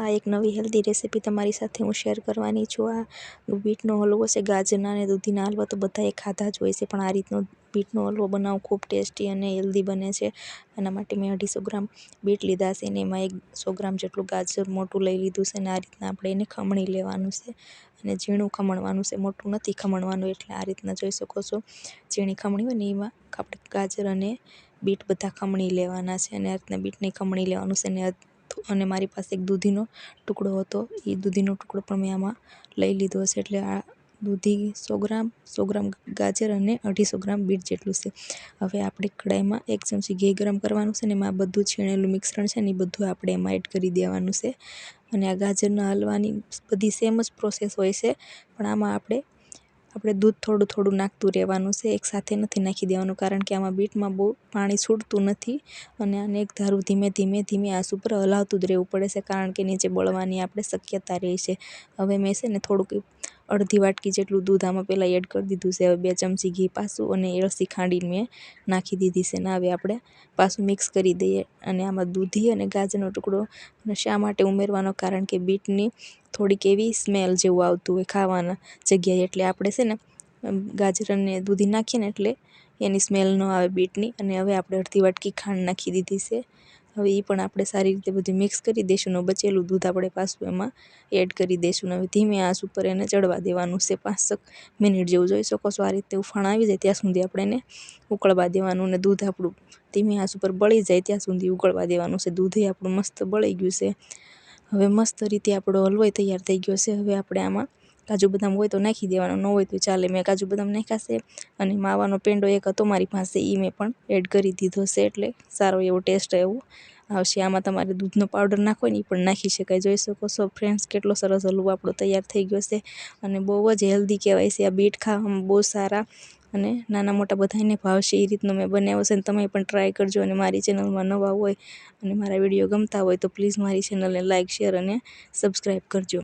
આ એક નવી હેલ્ધી રેસીપી તમારી સાથે હું શેર કરવાની છું. આ બીટનો હલવો છે ગાજરના અને દૂધીના હલવા તો બધાએ ખાધા જ હોય છે, પણ આ રીતનો બીટનો હલવો બનાવવો ખૂબ ટેસ્ટી અને હેલ્ધી બને છે. એના માટે મેં અઢીસો ગ્રામ બીટ લીધા છે અને એમાં એક સો ગ્રામ જેટલું ગાજર મોટું લઈ લીધું છે અને આ રીતના આપણે એને ખમણી લેવાનું છે અને ઝીણું ખમણવાનું છે, મોટું નથી ખમણવાનું એટલે આ રીતના જોઈ શકો છો. ઝીણી ખમણી હોય ને એમાં આપણે ગાજર અને બીટ બધા ખમણી લેવાના છે અને આ રીતના બીટને ખમણી લેવાનું છે અને અને મારી પાસે એક દૂધીનો ટુકડો હતો. એ દૂધીનો ટુકડો પણ મેં આમાં લઈ લીધો હશે. એટલે આ દૂધી સો ગ્રામ સો ગ્રામ ગાજર અને અઢીસો ગ્રામ બીટ જેટલું છે. હવે આપણે કડાઈમાં એક ચમચી ઘી ગરમ કરવાનું છે ને એમાં બધું છીણેલું મિશ્રણ છે ને એ બધું આપણે એમાં એડ કરી દેવાનું છે. અને આ ગાજરના હલવાની બધી સેમ જ પ્રોસેસ હોય છે. પણ આમાં આપણે આપણે દૂધ થોડું થોડું નાખતું રહેવાનું છે. એકસાથે નથી નાખી દેવાનું કારણ કે આમાં બીટમાં બહુ પાણી છૂટતું નથી અને આને એક ધારું ધીમે ધીમે ધીમે આંસ ઉપર હલાવતું જ રહેવું પડે છે કારણ કે નીચે બળવાની આપણે શક્યતા રહે છે. હવે મેં છે ને થોડુંક અડધી વાટકી જેટલું દૂધ આમાં પહેલાં એડ કરી દીધું છે. હવે બે ચમચી ઘી પાસું અને એળસી ખાંડીને મેં નાખી દીધી છે. ને હવે આપણે પાછું મિક્સ કરી દઈએ અને આમાં દૂધી અને ગાજરનો ટુકડો. શા માટે ઉમેરવાનો? કારણ કે બીટની થોડીક એવી સ્મેલ જેવું આવતું હોય ખાવાના જગ્યાએ. એટલે આપણે છે ને ગાજર અને દૂધી નાખીએ ને એટલે એની સ્મેલ ન આવે બીટની. અને હવે આપણે અડધી વાટકી ખાંડ નાખી દીધી છે. હવે એ પણ આપણે સારી રીતે બધું મિક્સ કરી દઈશું ને બચેલું દૂધ આપણે પાછું એમાં એડ કરી દઈશું ને હવે ધીમે આંચ ઉપર એને ચડવા દેવાનું છે પાંચક મિનિટ જેવું જોઈ શકો છો. આ રીતે ઉફાણ આવી જાય ત્યાં સુધી આપણે એને ઉકળવા દેવાનું ને દૂધ આપણું ધીમે આંચ ઉપર બળી જાય ત્યાં સુધી ઉકળવા દેવાનું છે. દૂધે આપણું મસ્ત બળી ગયું છે. હવે મસ્ત રીતે આપણો હલવો તૈયાર થઈ ગયો છે. હવે આપણે આમાં કાજુ બદામ હોય તો નાખી દેવાનો, ન હોય તો ચાલે. મેં કાજુ બદામ નાખ્યા છે અને માવાનો પેંડો એક હતો મારી પાસે એ મેં પણ એડ કરી દીધો છે એટલે સારો એવો ટેસ્ટ એવો આવશે. આમાં તમારે દૂધનો પાવડર નાખો ને એ પણ નાખી શકાય. જોઈ શકો છો ફ્રેન્ડ્સ કેટલો સરસ હલવો આપણો તૈયાર થઈ ગયો છે અને બહુ જ હેલ્ધી કહેવાય છે આ બીટ ખાવામાં, બહુ સારા અને નાના મોટા બધાને ભાવશે એ રીતનો મેં બનાવ્યો છે અને તમે પણ ટ્રાય કરજો અને મારી ચેનલમાં નવા હોય અને મારા વીડિયો ગમતા હોય તો પ્લીઝ મારી ચેનલને લાઇક શેર અને સબસ્ક્રાઈબ કરજો.